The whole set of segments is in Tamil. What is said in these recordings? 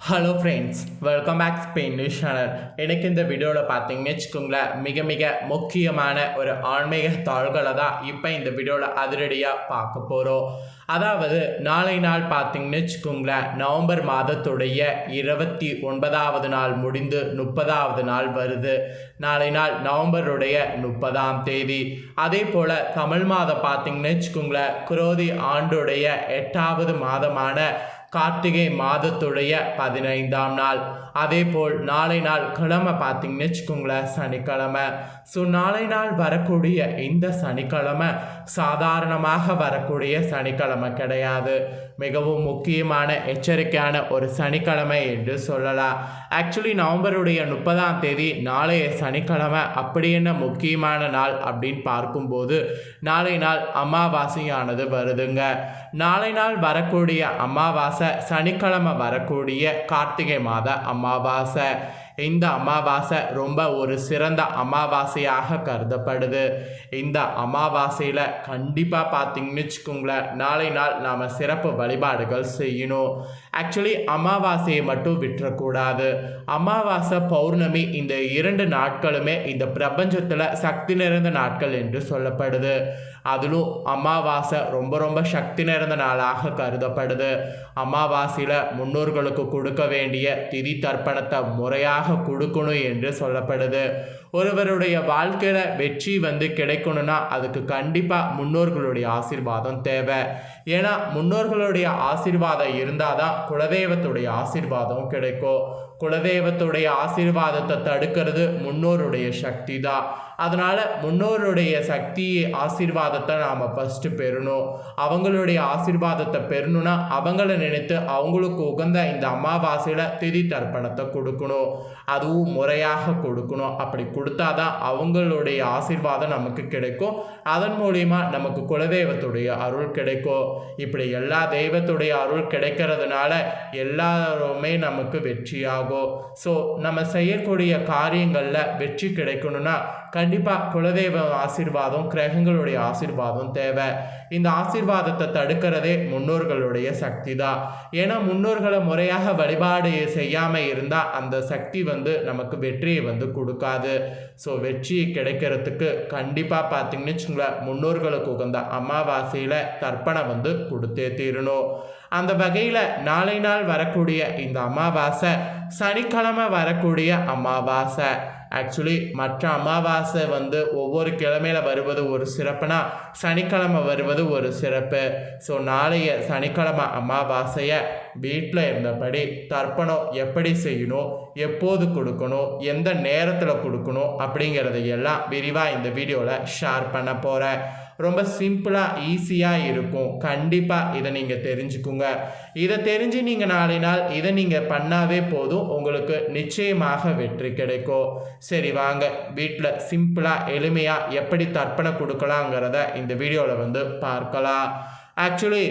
Hello friends welcome back Spain news channel எனக்கு இந்த வீடியோவில் பார்த்தீங்கன்னு வச்சுக்கோங்களேன் மிக மிக முக்கியமான ஒரு ஆன்மீக தாள்களை தான் இப்போ இந்த வீடியோவில் அதிரடியாக பார்க்க போகிறோம் அதாவது நாளை நாள் பார்த்தீங்கன்னு வச்சுக்கோங்களேன் நவம்பர் மாதத்துடைய இருபத்தி ஒன்பதாவது நாள் முடிந்து முப்பதாவது நாள் வருது. நாளை நாள் நவம்பருடைய முப்பதாம் தேதி. அதே போல் தமிழ் மாதம் பார்த்தீங்கன்னு வச்சுக்கோங்களேன் குரோதி ஆண்டுடைய எட்டாவது மாதமான கார்த்திகை மாதத்துடைய பதினைந்தாம் நாள். அதே போல் நாளை நாள் கிழமை பார்த்தீங்கன்னு வச்சுக்கோங்களேன் சனிக்கிழமை. ஸோ நாளை நாள் வரக்கூடிய இந்த சனிக்கிழமை சாதாரணமாக வரக்கூடிய சனிக்கிழமை கிடையாது. மிகவும் முக்கியமான எச்சரிக்கையான ஒரு சனிக்கிழமை என்று சொல்லலாம். ஆக்சுவலி நவம்பருடைய முப்பதாம் தேதி நாளைய சனிக்கிழமை அப்படி என்ன முக்கியமான நாள் அப்படின்னு பார்க்கும்போது நாளை நாள் அமாவாசையானது வருதுங்க. நாளை நாள் வரக்கூடிய அமாவாசை சனிக்கிழமை வரக்கூடிய கார்த்திகை மாத அமாவாசை. இந்த அமாவாசை ரொம்ப ஒரு சிறந்த அமாவாசையாக கருதப்படுது. இந்த அமாவாசையில் கண்டிப்பாக பார்த்தீங்கன்னு வச்சுக்கோங்களேன் நாளை நாள் நாம் சிறப்பு வழிபாடுகள் செய்யணும். ஆக்சுவலி அமாவாசையை மட்டும் விட்டுறக்கூடாது. அமாவாசை பௌர்ணமி இந்த இரண்டு நாட்களுமே இந்த பிரபஞ்சத்தில் சக்தி நிறைந்த நாட்கள் என்று சொல்லப்படுது. அதிலும் அமாவாசை ரொம்ப ரொம்ப சக்தி நிறைந்த நாளாக கருதப்படுது அமாவாசையில் முன்னோர்களுக்கு கொடுக்க வேண்டிய திதி தர்ப்பணத்தை முறையாக கொடுக்கணும் என்று சொல்லப்படுது ஒருவருடைய வாழ்க்கையில் வெற்றி வந்து கிடைக்கணும்னா அதுக்கு கண்டிப்பாக முன்னோர்களுடைய ஆசீர்வாதம் தேவை ஏன்னா முன்னோர்களுடைய ஆசீர்வாதம் இருந்தால் தான் குலதெய்வத்துடைய ஆசீர்வாதம் கிடைக்கும் குலதெய்வத்துடைய ஆசீர்வாதத்தை தடுக்கிறது முன்னோருடைய சக்தி தான் அதனால் முன்னோருடைய சக்தி ஆசீர்வாதத்தை நாம் ஃபஸ்ட்டு பெறணும். அவங்களுடைய ஆசீர்வாதத்தை பெறணும்னா அவங்கள நினைத்து அவங்களுக்கு உகந்த இந்த அமாவாசையில் திதி தர்ப்பணத்தை கொடுக்கணும். அதுவும் முறையாக கொடுக்கணும். அப்படி கொடுத்தாதான் அவங்களுடைய ஆசீர்வாதம் நமக்கு கிடைக்கும். அதன் மூலிமா நமக்கு குலதெய்வத்துடைய அருள் கிடைக்கும். இப்படி எல்லா தெய்வத்துடைய அருள் கிடைக்கிறதுனால எல்லாருமே நமக்கு வெற்றியாகும். ஸோ நம்ம செய்யக்கூடிய காரியங்களில் வெற்றி கிடைக்கணும்னா கண்டிப்பாக குலதெய்வ ஆசீர்வாதம் கிரகங்களுடைய ஆசீர்வாதம் தேவை. இந்த ஆசீர்வாதத்தை தடுக்கிறதே முன்னோர்களுடைய சக்தி தான் ஏன்னா முன்னோர்களை முறையாக வழிபாடு செய்யாமல் இருந்தால் அந்த சக்தி வந்து நமக்கு வெற்றியை வந்து கொடுக்காது. ஸோ வெற்றி கிடைக்கிறதுக்கு கண்டிப்பாக பார்த்தீங்கன்னு வச்சுங்களேன் முன்னோர்களுக்கு உகந்த அமாவாசையில் தர்ப்பணம் வந்து கொடுத்தே தீரணும். அந்த வகையில் நாளை நாள் வரக்கூடிய இந்த அமாவாசை சனிக்கிழமை வரக்கூடிய அமாவாசை. ஆக்சுவலி மற்ற அமாவாசை வந்து ஒவ்வொரு கிழமையில வருவது ஒரு சிறப்புனா சனிக்கிழமை வருவது ஒரு சிறப்பு. ஸோ நாளைய சனிக்கிழமை அமாவாசையை வீட்டில் இருந்தபடி தர்ப்பணம் எப்படி செய்யணும் எப்போது கொடுக்கணும் எந்த நேரத்தில் கொடுக்கணும் அப்படிங்கிறத எல்லாம் விரிவாக இந்த வீடியோவில் ஷேர் பண்ண போகிறேன் ரொம்ப சிம்பிளாக ஈஸியாக இருக்கும். கண்டிப்பாக இதை நீங்கள் தெரிஞ்சுக்குங்க. இதை தெரிஞ்சு நீங்கள் நாளை நாள் இதை நீங்கள் பண்ணாவே போதும் உங்களுக்கு நிச்சயமாக வெற்றி கிடைக்கும். சரி வாங்க. வீட்டில் சிம்பிளாக எளிமையாக எப்படி தர்ப்பணம் கொடுக்கலாங்கிறத இந்த வீடியோவில் வந்து பார்க்கலாம். ஆக்சுவலி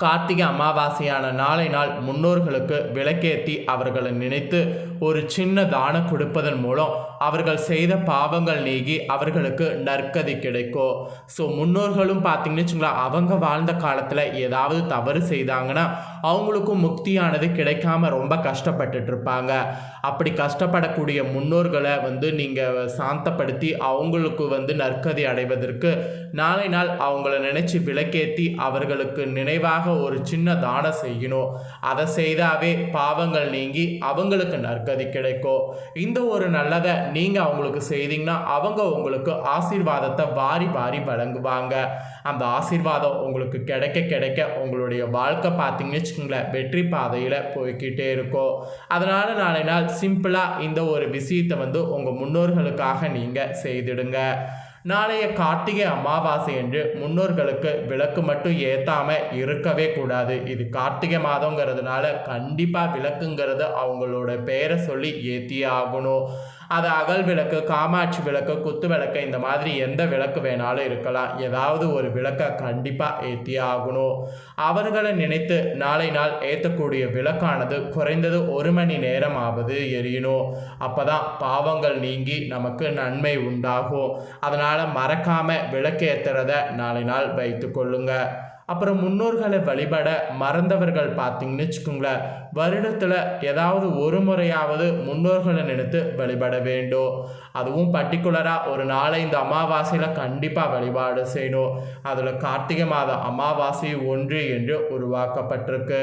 கார்த்திகை அமாவாசையான நாளை நாள் முன்னோர்களுக்கு விளக்கேற்றி அவர்களை நினைத்து ஒரு சின்ன தானம் கொடுப்பதன் மூலம் அவர்கள் செய்த பாவங்கள் நீங்கி அவர்களுக்கு நற்கதி கிடைக்கும் ஸோ முன்னோர்களும் பார்த்தீங்கன்னு வச்சுங்களேன் அவங்க வாழ்ந்த காலத்தில் ஏதாவது தவறு செய்தாங்கன்னா அவங்களுக்கும் முக்தியானது கிடைக்காம ரொம்ப கஷ்டப்பட்டுட்டு இருப்பாங்க அப்படி கஷ்டப்படக்கூடிய முன்னோர்களை வந்து நீங்கள் சாந்தப்படுத்தி அவங்களுக்கு வந்து நற்கதி அடைவதற்கு நாளை நாள் அவங்கள நினைச்சு விளக்கேற்றி அவர்களுக்கு நினைவாக ஒரு சின்ன தானம் செய்யணும். அதை செய்தாவே பாவங்கள் நீங்கி அவங்களுக்கு நற்கதி கிடைக்கும். இந்த ஒரு நல்லதை நீங்கள் அவங்களுக்கு செய்தீங்கன்னா அவங்க உங்களுக்கு ஆசீர்வாதத்தை வாரி வாரி வழங்குவாங்க. அந்த ஆசீர்வாதம் உங்களுக்கு கிடைக்க கிடைக்க உங்களுடைய வாழ்க்கை பார்த்தீங்கன்னு வச்சுக்கோங்களேன் வெற்றி பாதையில் போய்கிட்டே இருக்கும். அதனால் நாளை நாள் சிம்பிளாக இந்த ஒரு விஷயத்தை வந்து உங்கள் முன்னோர்களுக்காக நீங்கள் செய்திடுங்க. நாளைய கார்த்திகை அமாவாசை என்று முன்னோர்களுக்கு விளக்கு மட்டும் ஏற்றாம இருக்கவே கூடாது. இது கார்த்திகை மாதங்கிறதுனால கண்டிப்பாக விளக்குங்கிறது அவங்களோட பெயரை சொல்லி ஏற்றியே ஆகணும். அது அகல் விளக்கு காமாட்சி விளக்கு குத்து விளக்கு இந்த மாதிரி எந்த விளக்கு வேணாலும் இருக்கலாம். ஏதாவது ஒரு விளக்கை கண்டிப்பாக ஏற்றியே ஆகணும். அவர்களை நினைத்து நாளை நாள் ஏற்றக்கூடிய விளக்கானது குறைந்தது ஒரு மணி நேரமாவது எரியணும். அப்பதான் பாவங்கள் நீங்கி நமக்கு நன்மை உண்டாகும். அதனால் மறக்காமல் விளக்கு ஏற்றுறத நாளை நாள் வைத்து கொள்ளுங்கள் அப்புறம் முன்னோர்களை வழிபட மறந்தவர்கள் பார்த்தீங்கன்னு வச்சுக்கோங்களேன். வருடத்தில் ஏதாவது ஒரு முறையாவது முன்னோர்களை நினைத்து வழிபட வேண்டும். அதுவும் பர்டிகுலராக ஒரு நாளை இந்த அமாவாசையில் கண்டிப்பாக வழிபாடு செய்யணும். அதில் கார்த்திகை மாத அமாவாசை ஒன்று என்று உருவாக்கப்பட்டிருக்கு.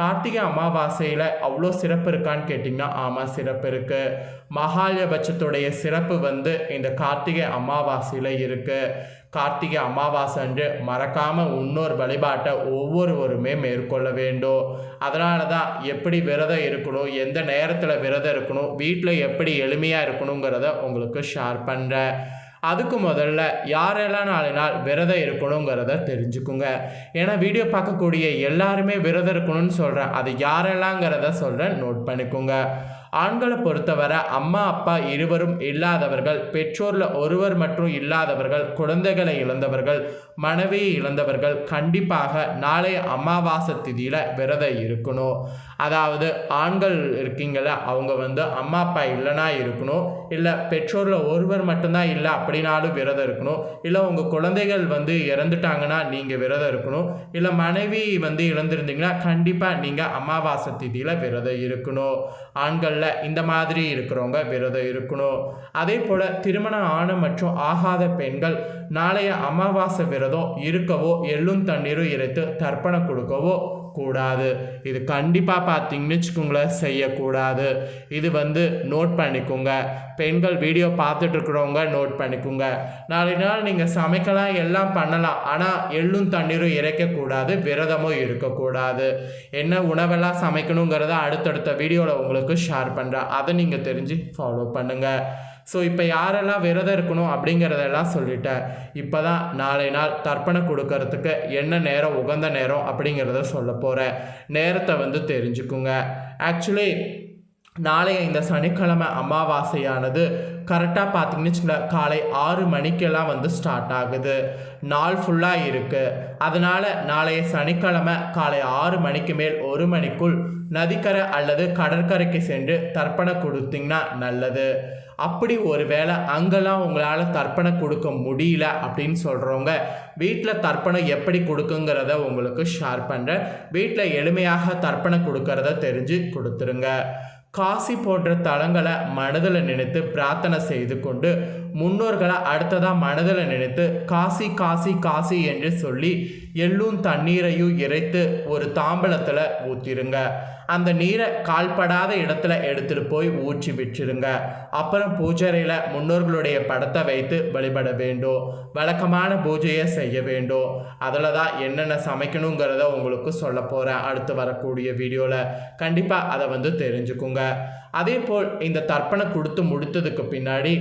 கார்த்திகை அமாவாசையில் அவ்வளோ சிறப்பு இருக்கான்னு கேட்டிங்கன்னா ஆமாம் சிறப்பு இருக்குது மகாலயபட்சத்துடைய சிறப்பு வந்து இந்த கார்த்திகை அமாவாசையில் இருக்குது கார்த்திகை அமாவாசை அன்று மறக்காமல் இன்னொரு வழிபாட்டை ஒவ்வொருவருமே மேற்கொள்ள வேண்டும். அதனால தான் எப்படி விரதம் இருக்கணும் எந்த நேரத்தில் விரதம் இருக்கணும் வீட்டில் எப்படி எளிமையாக இருக்கணுங்கிறத உங்களுக்கு ஷேர் பண்ணுறேன் அதுக்கு முதல்ல யாரெல்லாம் நாலு நாள் விரதம் இருக்கணுங்கிறத தெரிஞ்சுக்குங்க. ஏன்னா வீடியோ பார்க்கக்கூடிய எல்லாருமே விரதம் இருக்கணும்னு சொல்கிறேன் அது யாரெல்லாங்கிறத சொல்கிறேன் நோட் பண்ணிக்கோங்க. ஆண்களை பொறுத்தவரை அம்மா அப்பா இருவரும் இல்லாதவர்கள் பெற்றோரில் ஒருவர் மற்றும் இல்லாதவர்கள் குழந்தைகளை இழந்தவர்கள் மனைவியை இழந்தவர்கள் கண்டிப்பாக நாளைய அமாவாசை திதியில் விரதம் இருக்கணும். அதாவது ஆண்கள் இருக்கீங்கள அவங்க வந்து அம்மா அப்பா இல்லைனா இருக்கணும். இல்லை பெற்றோரில் ஒருவர் மட்டும்தான் இல்லை அப்படின்னாலும் விரதம் இருக்கணும். இல்லை உங்கள் குழந்தைகள் வந்து இறந்துட்டாங்கன்னா நீங்கள் விரதம் இருக்கணும். இல்லை மனைவி வந்து இழந்திருந்தீங்கன்னா கண்டிப்பாக நீங்கள் அமாவாசை திதியில் விரதம் இருக்கணும். ஆண்களில் இந்த மாதிரி இருக்கிறவங்க விரதம் இருக்கணும். அதே போல் திருமணம் ஆன மற்றும் ஆகாத பெண்கள் நாளைய அமாவாசை விரதம் இருக்கவோ எள்ளும் தண்ணீரும் இறைத்து தர்ப்பணம் கொடுக்கவோ கூடாது இது கண்டிப்பாக பார்த்தீங்கன்னு வச்சுக்கோங்களேன் செய்யக்கூடாது. இது வந்து நோட் பண்ணிக்கோங்க. பெண்கள் வீடியோ பார்த்துட்ருக்குறவங்க நோட் பண்ணிக்கோங்க. நாளை நாள் நீங்கள் சமைக்கலாம் எல்லாம் பண்ணலாம். ஆனால் எள்ளும் தண்ணீரும் இறைக்கக்கூடாது விரதமும் இருக்கக்கூடாது. என்ன உணவெல்லாம் சமைக்கணுங்கிறத அடுத்தடுத்த வீடியோவில் உங்களுக்கு ஷேர் பண்ணுறேன் அதை நீங்கள் தெரிஞ்சு ஃபாலோ பண்ணுங்கள் ஸோ இப்போ யாரெல்லாம் விரதம் இருக்கணும் அப்படிங்கிறதெல்லாம் சொல்லிட்டேன். இப்போ தான் நாளை நாள் தர்ப்பணம் கொடுக்கறதுக்கு என்ன நேரம் உகந்த நேரம் அப்படிங்கிறத சொல்ல போகிறேன் நேரத்தை வந்து தெரிஞ்சுக்குங்க. ஆக்சுவலி நாளைய இந்த சனிக்கிழமை அமாவாசையானது கரெக்டாக பார்த்தீங்கன்னு வச்சுக்கோங்களேன் காலை ஆறு மணிக்கெல்லாம் வந்து ஸ்டார்ட் ஆகுது. நாள் ஃபுல்லாக இருக்குது அதனால் நாளைய சனிக்கிழமை காலை ஆறு மணிக்கு மேல் ஒரு மணிக்குள் நதிக்கரை அல்லது கடற்கரைக்கு சென்று தர்ப்பணம் கொடுத்தீங்கன்னா நல்லது. அப்படி ஒரு வேளை அங்கெல்லாம் உங்களால் தர்ப்பணம் கொடுக்க முடியல அப்படின்னு சொல்கிறவங்க வீட்டில் தர்ப்பணம் எப்படி கொடுக்குங்கிறத உங்களுக்கு ஷேர் பண்ணுறேன் வீட்டில் எளிமையாக தர்ப்பணம் கொடுக்கறத தெரிஞ்சு கொடுத்துருங்க. காசி போன்ற தலங்களை மனதில் நினைத்து பிரார்த்தனை செய்து கொண்டு முன்னோர்களை அடுத்ததாக மனதில் நினைத்து காசி காசி காசி என்று சொல்லி எள்ளும் தண்ணீரையும் இறைத்து ஒரு தாம்பலத்தில் ஊற்றிருங்க அந்த நீரை கால்படாத இடத்துல எடுத்துகிட்டு போய் ஊற்றி விட்டுருங்க. அப்புறம் பூஜைறையில் முன்னோர்களுடைய படத்தை வைத்து வழிபட வேண்டும். வழக்கமான பூஜையை செய்ய வேண்டும். அதில் தான் என்னென்ன சமைக்கணுங்கிறத உங்களுக்கு சொல்ல போகிறேன் அடுத்து வரக்கூடிய வீடியோவில் கண்டிப்பாக அதை வந்து தெரிஞ்சுக்குங்க. அதே போல் இந்த தர்ப்பணம் கொடுத்து முடித்ததுக்கு பின்னாடி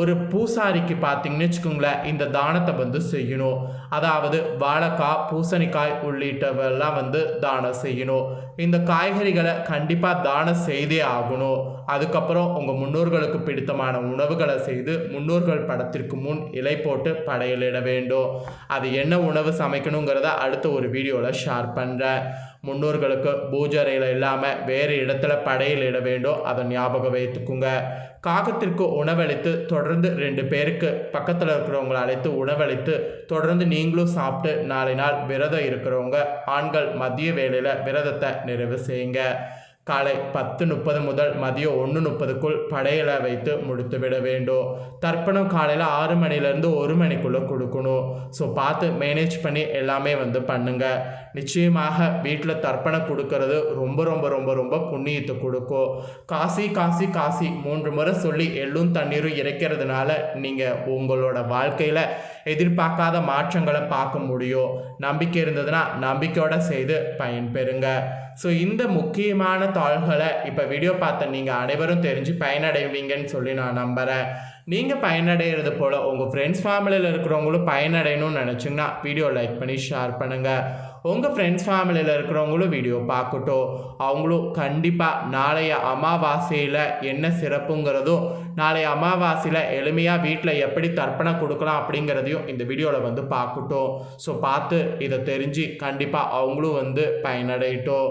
ஒரு பூசாரிக்கு பார்த்தீங்கன்னு வச்சுக்கோங்களேன் இந்த தானத்தை வந்து செய்யணும். அதாவது வாழைக்காய் பூசணிக்காய் உள்ளிட்டவெல்லாம் வந்து தானம் செய்யணும். இந்த காய்கறிகளை கண்டிப்பாக தானம் செய்தே ஆகணும். அதுக்கப்புறம் உங்கள் முன்னோர்களுக்கு பிடித்தமான உணவுகளை செய்து முன்னோர்கள் படத்திற்கு முன் இலை போட்டு படையலிட வேண்டும். அது என்ன உணவு சமைக்கணுங்கிறத அடுத்த ஒரு வீடியோவில் ஷேர் பண்ணுறேன் முன்னோர்களுக்கு பூஜரையில் இல்லாமல் வேறு இடத்துல படையலிட வேண்டும் அதை ஞாபகம் வைத்துக்குங்க. காகத்திற்கு உணவளித்து தொடர்ந்து ரெண்டு பேருக்கு பக்கத்தில் இருக்கிறவங்களை அழைத்து உணவளித்து தொடர்ந்து நீங்களும் சாப்பிட்டு நாளை நாள் விரதம் இருக்கிறவங்க. ஆண்கள் மதிய வேளையில் விரதத்தை நிறைவு செய்யுங்க. காலை பத்து முப்பது முதல் மதியம் ஒன்று முப்பதுக்குள் படையலை வைத்து முடித்து விட வேண்டும். தர்ப்பணம் காலையில் ஆறு மணிலேருந்து ஒரு மணிக்குள்ளே கொடுக்கணும். ஸோ பார்த்து மேனேஜ் பண்ணி எல்லாமே வந்து பண்ணுங்க. நிச்சயமாக வீட்டில் தர்ப்பணம் கொடுக்கறது ரொம்ப ரொம்ப ரொம்ப ரொம்ப புண்ணியத்தை கொடுக்கும். காசி காசி காசி மூன்று முறை சொல்லி எள்ளும் தண்ணீரும் இறைக்கிறதுனால நீங்கள் உங்களோட வாழ்க்கையில் எதிர்பார்க்காத மாற்றங்களை பார்க்க முடியும் நம்பிக்கை இருந்ததுன்னா நம்பிக்கையோட செய்து பயன்பெறுங்க. ஸோ இந்த முக்கியமான தாள்களை இப்போ வீடியோ பார்த்த நீங்கள் அனைவரும் தெரிஞ்சு பயனடைவீங்கன்னு சொல்லி நான் நம்புகிறேன் நீங்கள் பயனடைகிறது போல் உங்கள் ஃப்ரெண்ட்ஸ் ஃபேமிலியில் இருக்கிறவங்களும் பயனடையணும்னு நினச்சிங்கன்னா வீடியோ லைக் பண்ணி ஷேர் பண்ணுங்கள் உங்கள் ஃப்ரெண்ட்ஸ் ஃபேமிலியில் இருக்கிறவங்களும் வீடியோ பார்க்கட்டும். அவங்களும் கண்டிப்பாக நாளைய அமாவாசையில் என்ன சிறப்புங்கிறதும் நாளைய அமாவாசையில் எளிமையாக வீட்டில் எப்படி தர்ப்பணம் கொடுக்கலாம் அப்படிங்கிறதையும் இந்த வீடியோவில் வந்து பார்க்கட்டும். ஸோ பார்த்து இதை தெரிஞ்சு கண்டிப்பாக அவங்களும் வந்து பயனடையட்டும்.